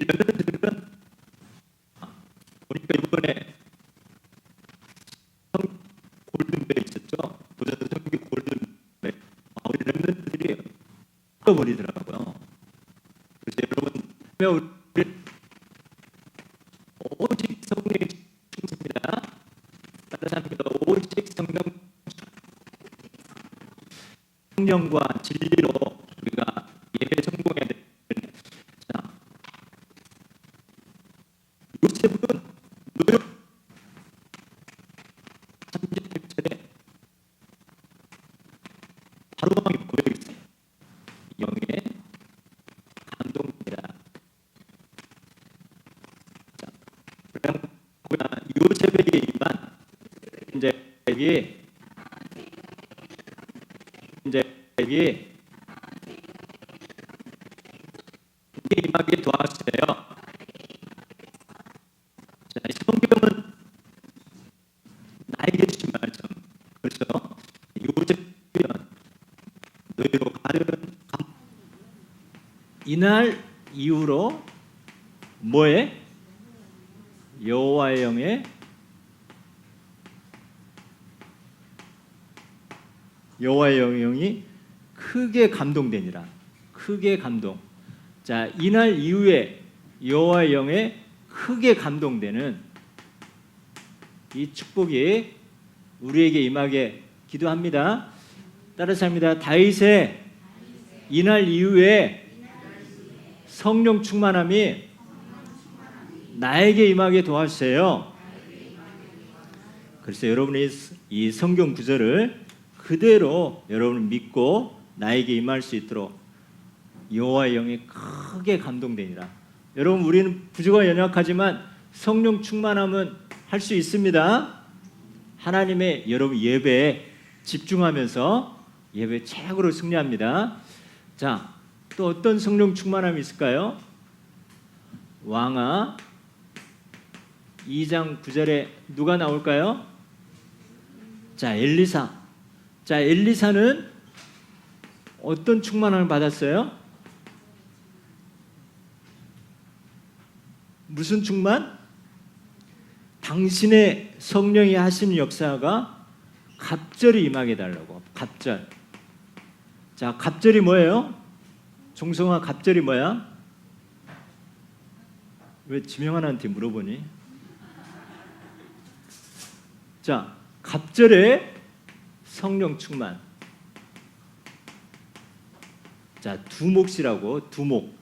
렘넌트들은 보니까 이번에 성 골든벨 있었죠? 보셔서 성기 골든벨. 아, 우리 렘넌트들이 잃어버리더라고요. 그래서 여러분, 오직 성령의 충습니다. 다른 사람입니다. 오직 성령 성령과 진리로 우리가 예배 성공해야 되는 자 요셉은 노력 38절에 왕이 보여 있어요. 영의 감동이다. 자, 그냥 요셉에게 임한 이제 이 이제 이 이게 임하게 도와주세요. 자, 이 성경은 나에게 주신 말씀. 그래서 요셉이면 너희로 가는 감. 이날 이후로 뭐에 여호와의 영에 여호와의 영이 크게 감동되니라. 크게 감동. 자, 이날 이후에 여호와의 영에 크게 감동되는 이 축복이 우리에게 임하게 기도합니다. 따라서 합니다. 다윗의 이날 이후에 성령 충만함이 나에게 임하게 도와주세요. 그래서 여러분이 이 성경 구절을 그대로 여러분 믿고 나에게 임할 수 있도록 여호와의 영이 크게 감동되니라. 여러분 우리는 부족하 연약하지만 성령 충만함은 할 수 있습니다. 하나님의 여러분 예배에 집중하면서 예배 최고로 승리합니다. 자, 또 어떤 성령 충만함이 있을까요? 왕아 2장 9절에 누가 나올까요? 자, 엘리사. 자, 엘리사는 어떤 충만함을 받았어요? 무슨 충만? 당신의 성령이 하신 역사가 갑절이 임하게 달라고. 갑절. 자, 갑절이 뭐예요? 종성아 갑절이 뭐야? 왜 지명하나한테 물어보니? 자, 갑절에 성령 충만. 자, 두목이라고 두목.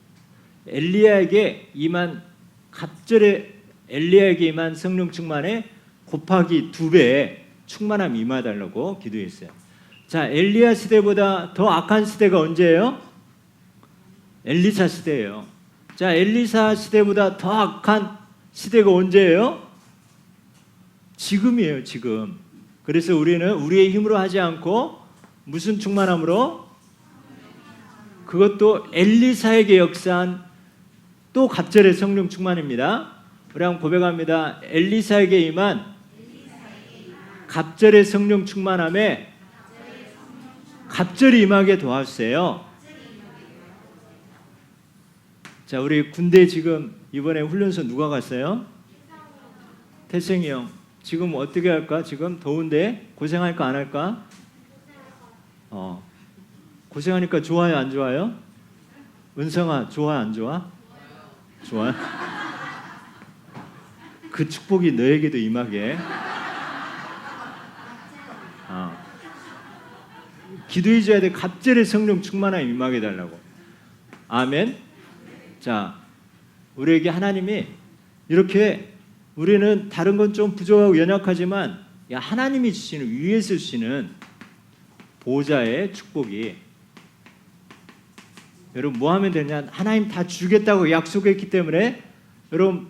엘리야에게 임한 갑절에 엘리야에게 임한 성령 충만에 곱하기 두 배의 충만함 임하달라고 기도했어요. 자, 엘리야 시대보다 더 악한 시대가 언제예요? 엘리사 시대예요. 자, 엘리사 시대보다 더 악한 시대가 언제예요? 지금이에요, 지금. 그래서 우리는 우리의 힘으로 하지 않고 무슨 충만함으로 그것도 엘리사에게 역사한 또 갑절의 성령 충만입니다. 우리 한번 고백합니다. 엘리사에게 임한 갑절의 성령 충만함에 갑절이 임하게 도와주세요. 자, 우리 군대 지금 이번에 훈련소 누가 갔어요? 태생이 형. 지금 어떻게 할까? 지금 더운데 고생할까 안 할까? 어. 고생하니까 좋아요, 안 좋아요? 은성아, 좋아 안 좋아? 좋아. 그 축복이 너에게도 임하게. 어. 기도해 줘야 돼. 갑절의 성령 충만함 임하게 달라고. 아멘. 자, 우리에게 하나님이 이렇게 우리는 다른 건 좀 부족하고 연약하지만 야, 하나님이 주시는 위에서 주시는 보좌의 축복이 여러분 뭐 하면 되냐? 하나님 다 주겠다고 약속했기 때문에 여러분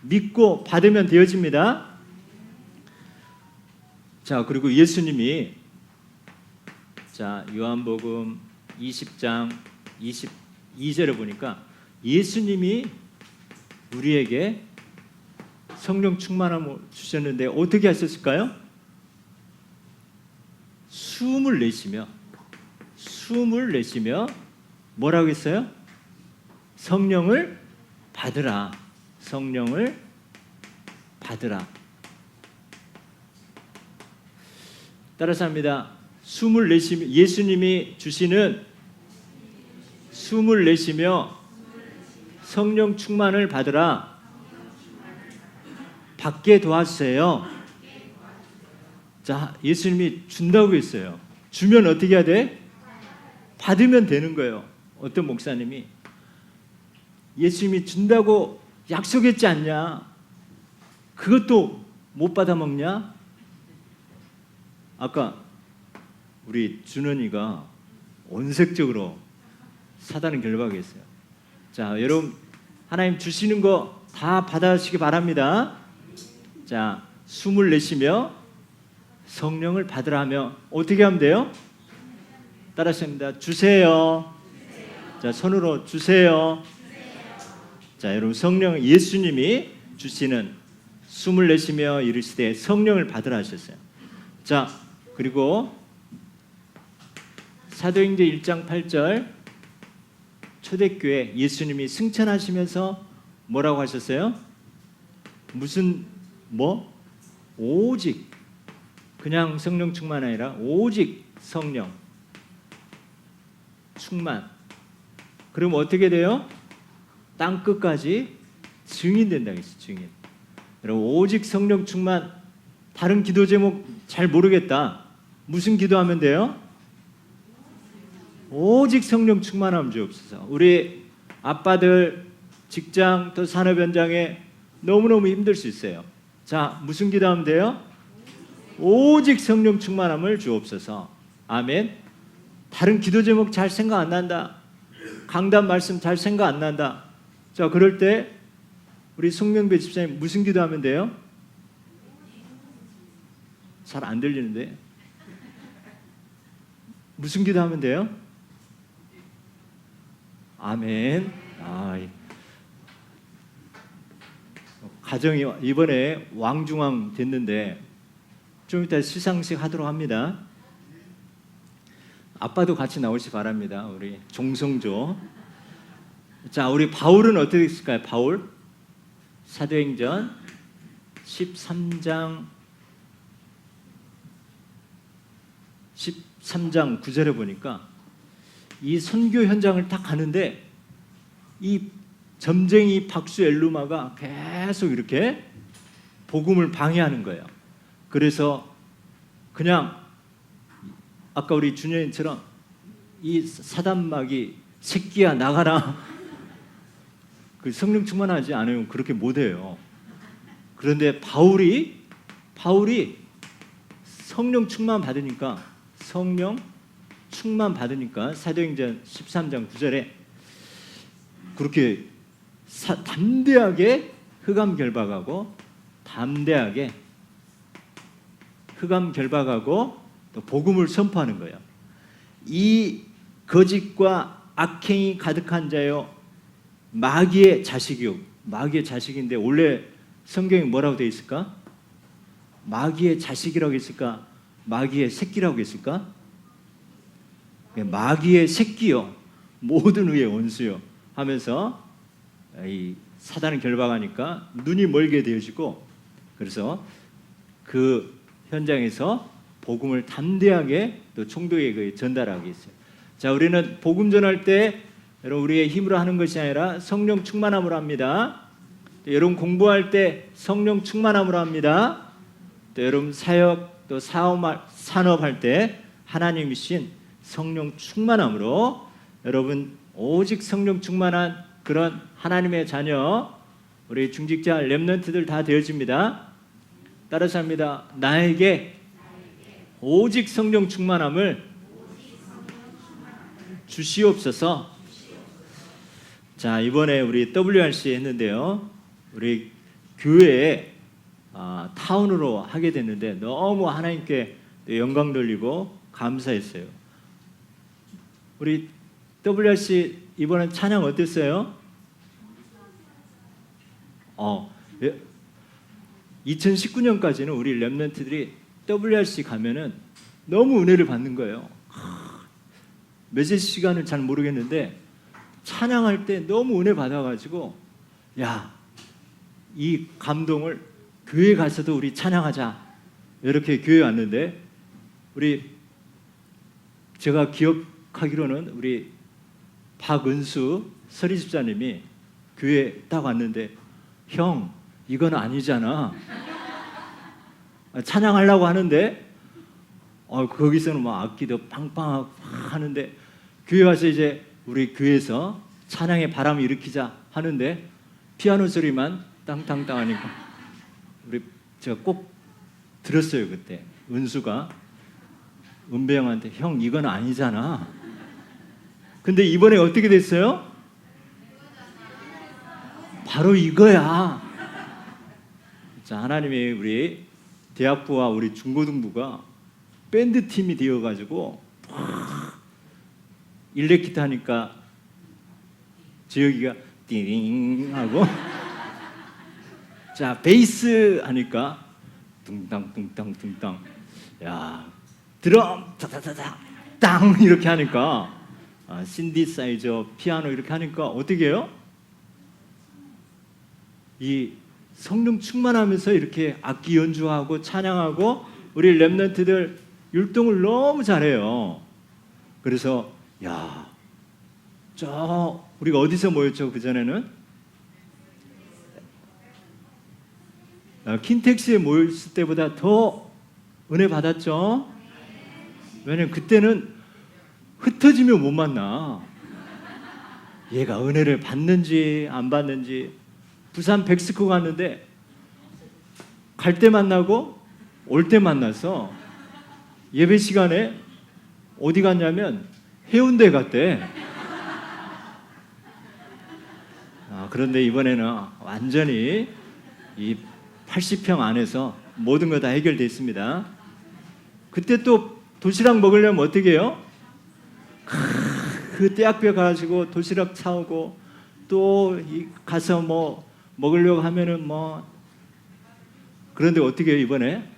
믿고 받으면 되어집니다. 자, 그리고 예수님이 자, 요한복음 20장 22절에 보니까 예수님이 우리에게 성령 충만함을 주셨는데 어떻게 하셨을까요? 숨을 내쉬며 숨을 내쉬며 뭐라고 했어요? 성령을 받으라. 성령을 받으라. 따라서 합니다. 숨을 내쉬며 예수님이 주시는 숨을 내쉬며 성령 충만을 받으라. 받게 도와주세요. 자, 예수님이 준다고 했어요. 주면 어떻게 해야 돼? 받으면 되는 거예요. 어떤 목사님이 예수님이 준다고 약속했지 않냐? 그것도 못 받아 먹냐? 아까 우리 준원이가 온색적으로 사단을 결박했어요. 자, 여러분 하나님 주시는 거 다 받아시기 바랍니다. 자, 숨을 내쉬며 성령을 받으라며 어떻게 하면 돼요? 따라하십니다. 주세요. 자, 손으로 주세요. 자, 여러분 성령 예수님이 주시는 숨을 내쉬며 이르시되 성령을 받으라 하셨어요. 자, 그리고 사도행전 1장 8절 초대교회 예수님이 승천하시면서 뭐라고 하셨어요? 무슨 뭐 오직 그냥 성령 충만 아니라 오직 성령 충만. 그럼 어떻게 돼요? 땅 끝까지 증인 된다고 했어요. 증인. 여러분 오직 성령 충만 다른 기도 제목 잘 모르겠다. 무슨 기도하면 돼요? 오직 성령 충만함 주옵소서. 우리 아빠들 직장 또 산업 현장에 너무너무 힘들 수 있어요. 자, 무슨 기도하면 돼요? 오직 성령 충만함을 주옵소서. 아멘. 다른 기도 제목 잘 생각 안 난다. 강단 말씀 잘 생각 안 난다. 자, 그럴 때 우리 송명배 집사님 무슨 기도하면 돼요? 잘 안 들리는데. 무슨 기도하면 돼요? 아멘. 아, 이- 가정이 이번에 왕중왕 됐는데 좀 이따 시상식 하도록 합니다. 아빠도 같이 나오시 바랍니다. 우리 종성조. 자, 우리 바울은 어떻게 했을까요? 바울 사도행전 13장 13장 9절에 보니까 이 선교 현장을 딱 가는데 이 점쟁이 박수 엘루마가 계속 이렇게 복음을 방해하는 거예요. 그래서 그냥 아까 우리 준현이처럼 이 사단막이 새끼야 나가라. 그 성령 충만하지 않으면 그렇게 못 해요. 그런데 바울이 바울이 성령 충만 받으니까 성령 충만 받으니까 사도행전 13장 9절에 그렇게 사, 담대하게 흑암 결박하고 담대하게 흑암 결박하고 또 복음을 선포하는 거예요. 이 거짓과 악행이 가득한 자요 마귀의 자식이요 마귀의 자식인데 원래 성경에 뭐라고 되어 있을까? 마귀의 자식이라고 했을까? 마귀의 새끼라고 했을까? 마귀의 새끼요 모든 의의 원수요 하면서 이 사단을 결박하니까 눈이 멀게 되어지고 그래서 그 현장에서 복음을 담대하게 또 총독에게 전달하게 했어요. 자, 우리는 복음 전할 때 여러분 우리의 힘으로 하는 것이 아니라 성령 충만함으로 합니다. 또 여러분 공부할 때 성령 충만함으로 합니다. 또 여러분 사역 또 사업 산업할 때 하나님이신 성령 충만함으로 여러분 오직 성령 충만한 그런 하나님의 자녀 우리 중직자 렘넌트들 다 되어집니다. 따라서 합니다. 나에게 오직 성령 충만함을 주시옵소서. 자 이번에 우리 WRC 했는데요. 우리 교회에 아, 타운으로 하게 됐는데 너무 하나님께 영광 돌리고 감사했어요. 우리 WRC 이번엔 찬양 어땠어요? 어, 2019년까지는 우리 랩런트들이 WRC 가면은 너무 은혜를 받는 거예요. 몇세 시간은 잘 모르겠는데 찬양할 때 너무 은혜 받아가지고 야 이 감동을 교회 가서도 우리 찬양하자 이렇게 교회 왔는데 우리 제가 기억 하기로는 우리 박은수 서리 집사님이 교회 딱 왔는데 형 이건 아니잖아. 찬양하려고 하는데. 어, 거기서는 막 악기도 빵빵 하는데 교회 와서 이제 우리 교회에서 찬양의 바람을 일으키자. 하는데 피아노 소리만 땅땅땅 하니까 우리 제가 꼭 들었어요 그때. 은수가. 은배 형한테 형 이건 아니잖아 근데 이번에 어떻게 됐어요? 바로 이거야 자 하나님이 우리 대학부와 우리 중고등부가 밴드 팀이 되어 가지고 일렉 기타 하니까 지혁이가 띠링 하고 자 베이스 하니까 둥땅 둥땅 둥땅 야 드럼 타타타타 땅 이렇게 하니까 아, 신디사이저 피아노 이렇게 하니까 어떻게 해요? 이 성령 충만하면서 이렇게 악기 연주하고 찬양하고 우리 랩런트들 율동을 너무 잘해요. 그래서 야, 저 우리가 어디서 모였죠 그 전에는 아, 킨텍스에 모였을 때보다 더 은혜 받았죠. 왜냐면 그때는 흩어지면 못 만나. 얘가 은혜를 받는지 안 받는지 부산 백스코 갔는데 갈 때 만나고 올 때 만나서 예배 시간에 어디 갔냐면 해운대 갔대. 아, 그런데 이번에는 완전히 이 80평 안에서 모든 거 다 해결돼 있습니다. 그때 또 도시락 먹으려면 어떻게 해요? 그 대학교 가지고 도시락 사오고 또이 가서 뭐 먹으려고 하면은 뭐 그런데 어떻게 이번에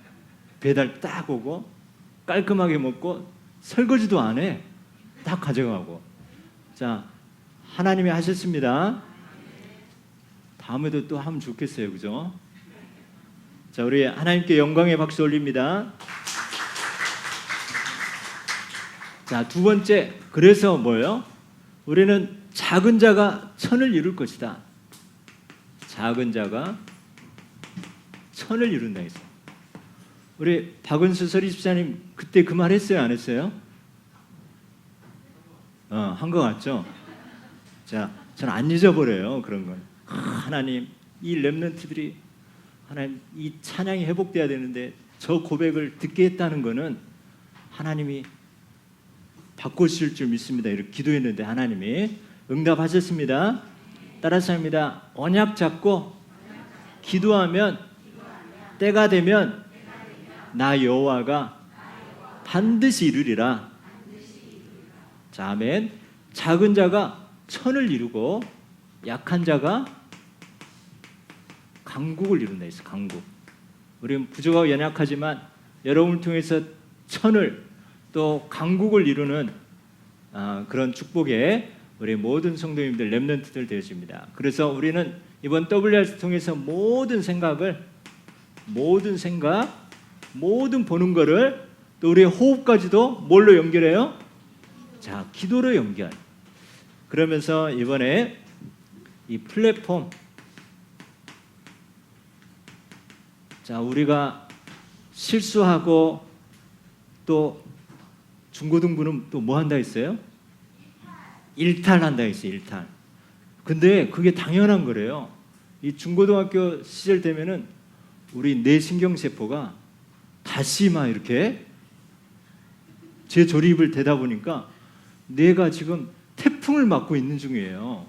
배달 딱 오고 깔끔하게 먹고 설거지도 안 해. 딱 가져가고. 자, 하나님이 하셨습니다. 다음에도 또 하면 좋겠어요. 그죠? 자, 우리 하나님께 영광의 박수 올립니다. 자, 두 번째. 그래서 뭐예요? 우리는 작은 자가 천을 이룰 것이다. 작은 자가 천을 이룬다 했어. 우리 박은수 서리집사님 그때 그 말 했어요, 안 했어요? 어, 한 것 같죠? 자, 저는 안 잊어버려요, 그런 걸. 아, 하나님, 이 랩런트들이 하나님 이 찬양이 회복돼야 되는데 저 고백을 듣게 했다는 거는 하나님이 바꾸실 줄 믿습니다. 이렇게 기도했는데 하나님이 응답하셨습니다. 따라서 합니다. 언약 잡고 기도하면 때가 되면 나 여호와가 반드시 이루리라. 자, 아멘. 작은 자가 천을 이루고 약한 자가 강국을 이룬다 했어. 강국. 우리는 부족하고 연약하지만 여러분을 통해서 천을 또 강국을 이루는 아, 그런 축복에 우리 모든 성도님들 렘넌트들 되어집니다. 그래서 우리는 이번 WRC 통해서 모든 생각을 모든 생각 모든 보는 거를 또 우리의 호흡까지도 뭘로 연결해요? 자, 기도로 연결. 그러면서 이번에 이 플랫폼 자, 우리가 실수하고 또 중고등부는 또 뭐 한다 했어요? 일탈한다 했어요, 일탈. 근데 그게 당연한 거래요. 이 중고등학교 시절 되면은 우리 뇌 신경세포가 다시 막 이렇게 재조립을 되다 보니까 뇌가 지금 태풍을 맞고 있는 중이에요.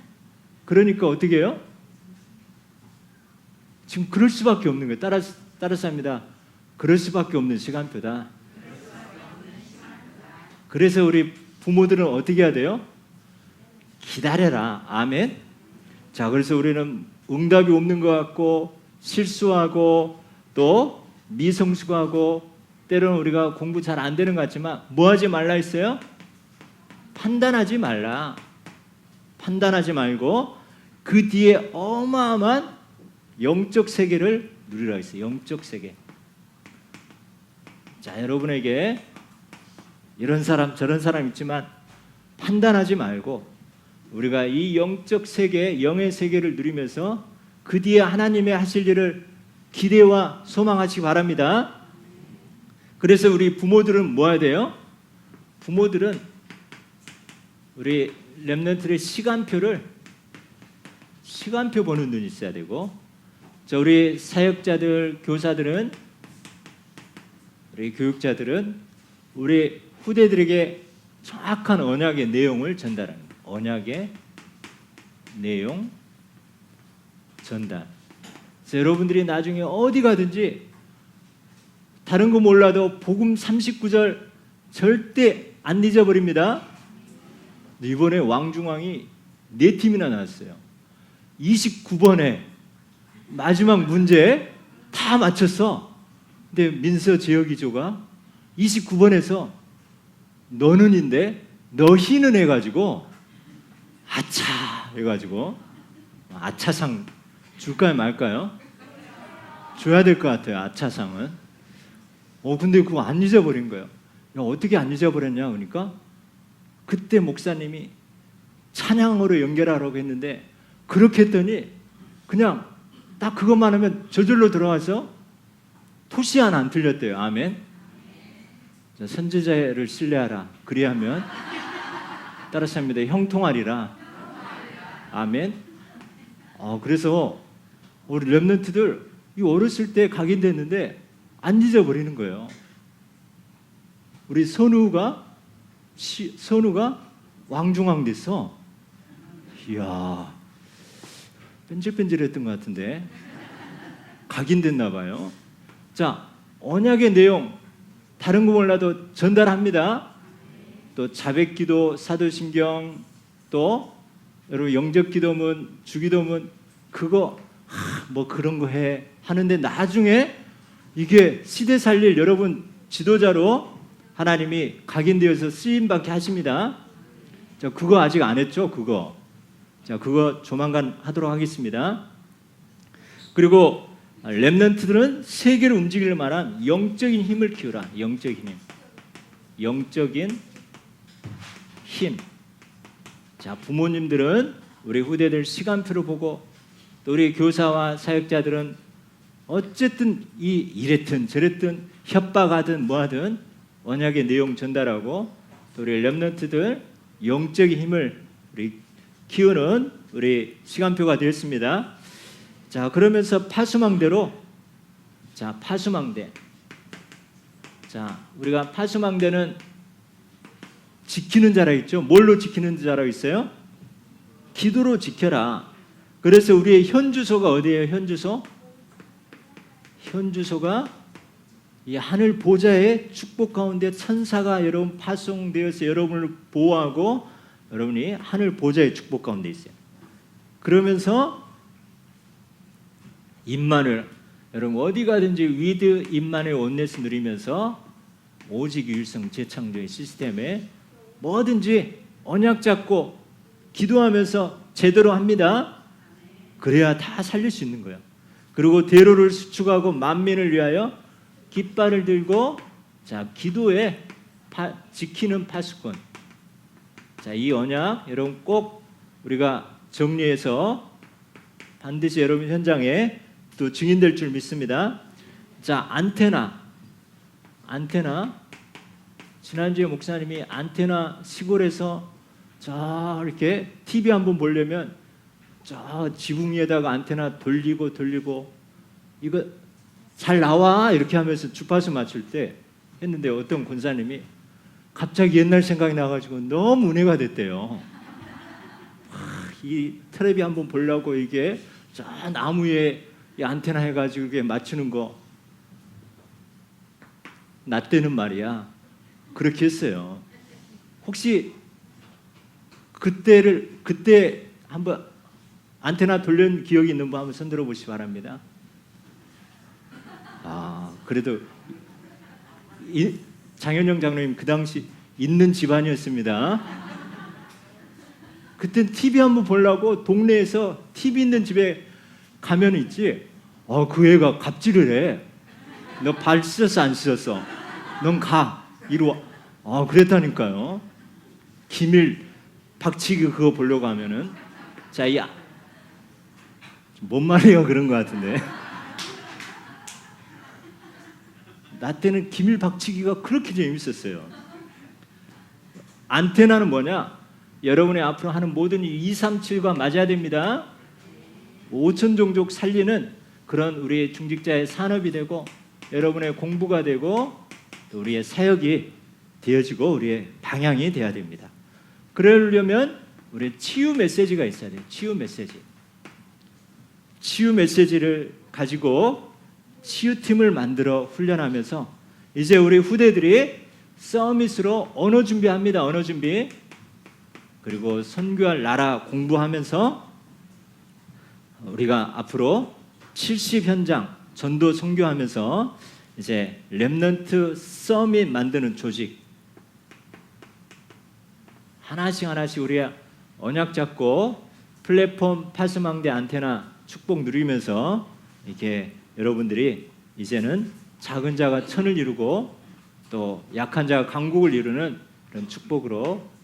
그러니까 어떻게 해요? 지금 그럴 수밖에 없는 거예요. 따라 따라서 합니다. 그럴 수밖에 없는 시간표다. 그래서 우리 부모들은 어떻게 해야 돼요? 기다려라. 아멘. 자, 그래서 우리는 응답이 없는 것 같고 실수하고 또 미성숙하고 때로는 우리가 공부 잘 안 되는 것 같지만 뭐 하지 말라 했어요? 판단하지 말라. 판단하지 말고 그 뒤에 어마어마한 영적 세계를 누리라 했어요. 영적 세계. 자, 여러분에게 이런 사람 저런 사람 있지만 판단하지 말고 우리가 이 영적 세계, 영의 세계를 누리면서 그 뒤에 하나님의 하실 일을 기대와 소망하시기 바랍니다. 그래서 우리 부모들은 뭐 해야 돼요? 부모들은 우리 렘넌트의 시간표를 시간표 보는 눈이 있어야 되고 자 우리 사역자들 교사들은 우리 교육자들은 우리 후대들에게 정확한 언약의 내용을 전달하는. 언약의 내용 전달. 여러분들이 나중에 어디 가든지 다른 거 몰라도 복음 39절 절대 안 잊어버립니다. 이번에 왕중왕이 네 팀이나 나왔어요. 29번에 마지막 문제 다 맞췄어. 근데 민서 재혁이조가 29번에서 너는인데 너희는 해가지고 아차 해가지고 아차상 줄까요 말까요? 줘야 될 것 같아요 아차상은. 어 근데 그거 안 잊어버린 거예요. 야, 어떻게 안 잊어버렸냐 그러니까 그때 목사님이 찬양으로 연결하라고 했는데 그렇게 했더니 그냥 딱 그것만 하면 저절로 들어가서 토시 하나 안 틀렸대요. 아멘. 자, 선지자를 신뢰하라. 그리하면 따라서 합니다. 형통하리라. 아멘. 어, 그래서 우리 이 어렸을 때 각인됐는데 안 잊어버리는 거예요. 우리 선우가 시, 선우가 왕중왕 됐어. 이야, 뺀질뺀질했던 것 같은데 각인됐나 봐요. 자, 언약의 내용 다른 거 몰라도 전달합니다. 또 자백기도, 사도신경, 또 여러분 영적기도문, 주기도문 그거 하, 뭐 그런 거 해 하는데 나중에 이게 시대 살릴 여러분 지도자로 하나님이 각인되어서 쓰임 받게 하십니다. 자, 그거 아직 안 했죠? 그거. 자, 그거 조만간 하도록 하겠습니다. 그리고 렘넌트들은 세계를 움직일 만한 영적인 힘을 키우라. 영적인 힘. 영적인 힘. 자, 부모님들은 우리 후대들 시간표를 보고 또 우리 교사와 사역자들은 어쨌든 이 이랬든 저랬든 협박하든 뭐하든 언약의 내용 전달하고 또 우리 렘넌트들 영적인 힘을 우리 키우는 우리 시간표가 되었습니다. 자 그러면서 파수망대로 자 파수망대 자 우리가 파수망대는 지키는 자라 있죠. 뭘로 지키는 자라 있어요? 기도로 지켜라. 그래서 우리의 현 주소가 어디예요? 현 주소? 현 주소가 이 하늘 보좌의 축복 가운데 천사가 여러분 파송되어서 여러분을 보호하고 여러분이 하늘 보좌의 축복 가운데 있어요. 그러면서 임만을 여러분 어디 가든지 위드 임만의 원내스 누리면서 오직 유일성 재창조의 시스템에 뭐든지 언약 잡고 기도하면서 제대로 합니다. 그래야 다 살릴 수 있는 거예요. 그리고 대로를 수축하고 만민을 위하여 깃발을 들고 자 기도에 파, 지키는 파수꾼. 자이 언약 여러분 꼭 우리가 정리해서 반드시 여러분 현장에 또 증인될 줄 믿습니다. 자 안테나 안테나 지난주에 목사님이 안테나 시골에서 저 이렇게 TV 한번 보려면 저 지붕 위에다가 안테나 돌리고 돌리고 이거 잘 나와 이렇게 하면서 주파수 맞출 때 했는데 어떤 권사님이 갑자기 옛날 생각이 나가지고 너무 은혜가 됐대요. 아, 이 텔레비 한번 보려고 이게 저 나무에 이 안테나 해가지고 이게 맞추는 거. 나 때는 말이야 그렇게 했어요. 혹시 그때를 그때 한번 안테나 돌린 기억이 있는 분 한번 손들어 보시기 바랍니다. 아 그래도 이, 장현영 장로님 그 당시 있는 집안이었습니다. 그땐 TV 한번 보려고 동네에서 TV 있는 집에 가면 있지. 어 그 애가 갑질을 해. 너발 씻었어 안 씻었어? 넌 가. 이리 와. 아 그랬다니까요. 기밀 박치기 그거 보려고 하면은 자 야 뭔 말이에요 그런 것 같은데. 나 때는 기밀 박치기가 그렇게 재밌었어요. 안테나는 뭐냐? 여러분의 앞으로 하는 모든 일 237과 맞아야 됩니다. 5천 종족 살리는 그런 우리의 중직자의 산업이 되고 여러분의 공부가 되고 또 우리의 사역이 되어지고 우리의 방향이 돼야 됩니다. 그러려면 우리 치유 메시지가 있어야 돼요. 치유 메시지. 치유 메시지를 가지고 치유팀을 만들어 훈련하면서 이제 우리 후대들이 서밋으로 언어 준비합니다. 언어 준비. 그리고 선교할 나라 공부하면서 우리가 앞으로 70 현장 전도 선교하면서 이제 렘넌트 서밋 만드는 조직 하나씩 하나씩 우리가 언약 잡고 플랫폼 파스망대 안테나 축복 누리면서 이렇게 여러분들이 이제는 작은 자가 천을 이루고 또 약한 자가 강국을 이루는 그런 축복으로